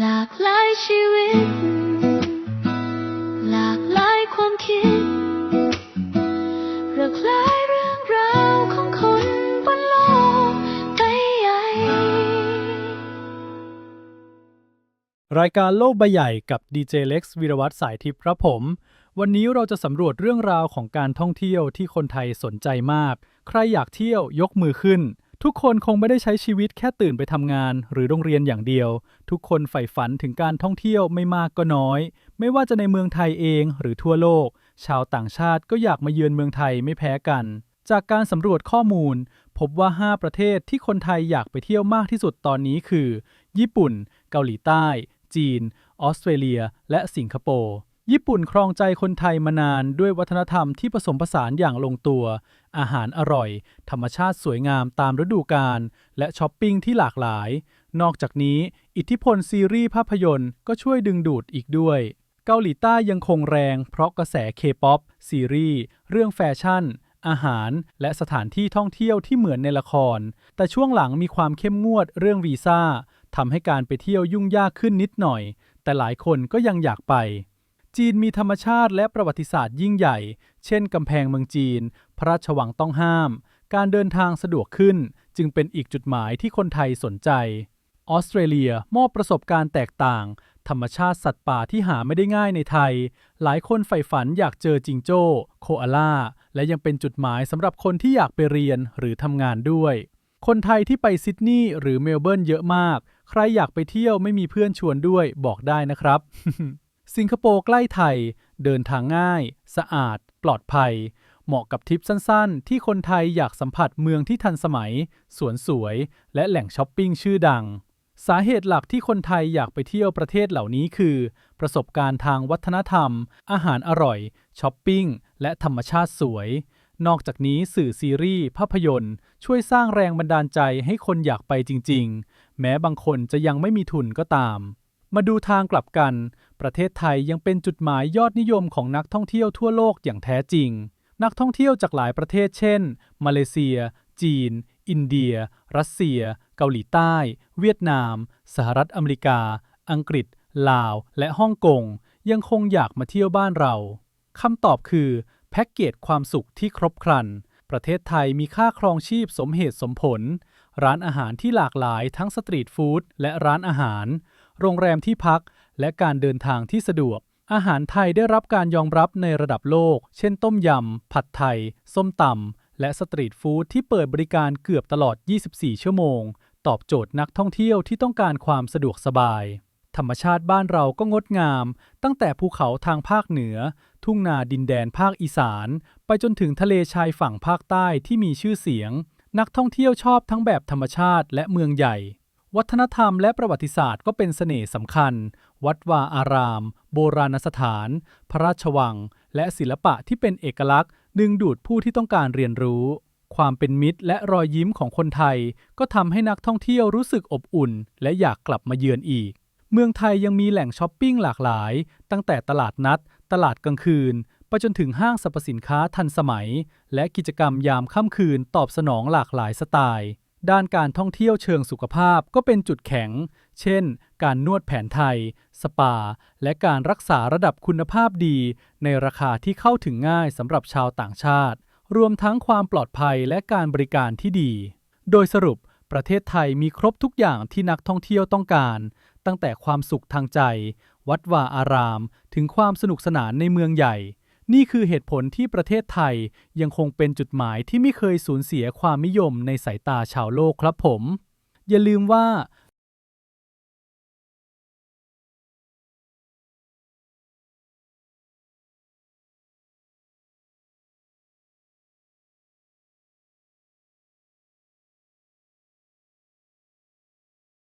หลากหลายชีวิต หลากหลายความคิดหลากหลายเรื่องราวของคนบนโลกใบใหญ่ รายการโลกใบใหญ่กับดีเจเล็กซ์วีรวัตรสายทิพย์ครับผม วันนี้เราจะสำรวจเรื่องราวของการท่องเที่ยวที่คนไทยสนใจมาก ใครอยากเที่ยวยกมือขึ้น ทุกคนคงไม่ได้ใช้ชีวิตแค่ตื่นไปทำงาน หรือโรงเรียนอย่างเดียว ทุกคนใฝ่ฝันถึงการท่องเที่ยวไม่มากก็น้อย ไม่ว่าจะในเมืองไทยเองหรือทั่วโลก ชาวต่างชาติก็อยากมาเยือนเมืองไทยไม่แพ้กัน จากการสำรวจข้อมูล พบว่า 5 ประเทศที่คนไทยอยากไปเที่ยวมากที่สุดตอนนี้คือ ญี่ปุ่น เกาหลีใต้ จีน ออสเตรเลีย และสิงคโปร์ ญี่ปุ่นครองใจคนไทยมานานด้วยวัฒนธรรมที่ผสมผสานอย่างลงตัว อาหารอร่อย ธรรมชาติสวยงามตามฤดูกาล และช้อปปิ้งที่หลากหลาย นอกจากนี้ อิทธิพลซีรีส์ภาพยนตร์ก็ช่วยดึงดูดอีกด้วย เกาหลีใต้ยังคงแรงเพราะกระแสเคป๊อปซีรีส์ เรื่องแฟชั่น อาหาร และสถานที่ท่องเที่ยวที่เหมือนในละคร แต่ช่วงหลังมีความเข้มงวดเรื่องวีซ่าทำให้การไปเที่ยวยุ่งยากขึ้นนิดหน่อย แต่หลายคนก็ยังอยากไป จีนมีธรรมชาติและประวัติศาสตร์ยิ่งใหญ่ เช่นกำแพงเมืองจีน พระราชวังต้องห้าม การเดินทางสะดวกขึ้น จึงเป็นอีกจุดหมายที่คนไทยสนใจ ออสเตรเลียมอบประสบการณ์แตกต่าง ธรรมชาติสัตว์ป่าที่หาไม่ได้ง่ายในไทย หลายคนใฝ่ฝันอยากเจอจิงโจ้ โคอาล่า และยังเป็นจุดหมายสำหรับคนที่อยากไปเรียนหรือทำงานด้วย คนไทยที่ไปซิดนีย์หรือเมลเบิร์นเยอะมาก ใครอยากไปเที่ยวไม่มีเพื่อนชวนด้วยบอกได้นะครับ สิงคโปร์ใกล้ไทย เดินทางง่าย สะอาด ปลอดภัย เหมาะกับทริปสั้นๆ ที่คนไทยอยากสัมผัสเมืองที่ทันสมัย สวนสวย และแหล่งช้อปปิ้งชื่อดัง สาเหตุหลักที่คนไทยอยากไปเที่ยวประเทศเหล่านี้คือ ประสบการณ์ทางวัฒนธรรม อาหารอร่อย ช้อปปิ้ง และธรรมชาติสวยนอกจากนี้สื่อซีรีส์ภาพยนตร์ ช่วยสร้างแรงบันดาลใจให้คนอยากไปจริง ๆ แม้บางคนจะยังไม่มีทุนก็ตาม มาดูทางกลับกัน ประเทศไทยยังเป็นจุดหมายยอดนิยมของนักท่องเที่ยวทั่วโลกอย่างแท้จริง นักท่องเที่ยวจากหลายประเทศเช่น มาเลเซีย จีน อินเดีย รัสเซีย เกาหลีใต้ เวียดนาม สหรัฐอเมริกา อังกฤษ ลาว และฮ่องกง ยังคงอยากมาเที่ยวบ้านเรา คำตอบคือ แพ็กเกจความสุขที่ครบครัน ประเทศไทยมีค่าครองชีพสมเหตุสมผล ร้านอาหารที่หลากหลายทั้งสตรีทฟู้ดและร้านอาหาร โรงแรมที่พัก และการเดินทางที่สะดวก อาหารไทยได้รับการยอมรับในระดับโลก เช่นต้มยำ ผัดไทย ส้มตำ และสตรีทฟู้ดที่เปิดบริการเกือบตลอด 24 ชั่วโมง ตอบโจทย์นักท่องเที่ยวที่ต้องการความสะดวกสบาย ธรรมชาติบ้านเราก็งดงาม ตั้งแต่ภูเขาทางภาคเหนือ ทุ่งนาดินแดนภาคอีสาน ไปจนถึงทะเลชายฝั่งภาคใต้ที่มีชื่อเสียง นักท่องเที่ยวชอบทั้งแบบธรรมชาติและเมืองใหญ่ วัฒนธรรมและประวัติศาสตร์ก็เป็นเสน่ห์สำคัญ วัดวาอาราม โบราณสถาน พระราชวัง และศิลปะที่เป็นเอกลักษณ์ ดึงดูดผู้ที่ต้องการเรียนรู้ ความเป็นมิตรและรอยยิ้มของคนไทย ก็ทำให้นักท่องเที่ยวรู้สึกอบอุ่น และอยากกลับมาเยือนอีก เมืองไทยยังมีแหล่งช้อปปิ้งหลากหลาย ตั้งแต่ตลาดนัด ตลาดกลางคืนไปจนถึงห้างสรรพสินค้าทันสมัย และกิจกรรมยามค่ำคืนตอบสนองหลากหลายสไตล์ ด้านการท่องเที่ยวเชิงสุขภาพก็เป็นจุดแข็ง เช่น การนวดแผนไทย สปา และการรักษาระดับคุณภาพดี ในราคาที่เข้าถึงง่ายสำหรับชาวต่างชาติ รวมทั้งความปลอดภัยและการบริการที่ดี โดยสรุป ประเทศไทยมีครบทุกอย่างที่นักท่องเที่ยวต้องการ ตั้งแต่ความสุขทางใจ วัดวาอาราม ถึงความสนุกสนานในเมืองใหญ่ นี่คือเหตุผลที่ประเทศไทยยังคงเป็นจุดหมายที่ไม่เคยสูญเสียความนิยมในสายตาชาวโลกครับผม อย่าลืมว่า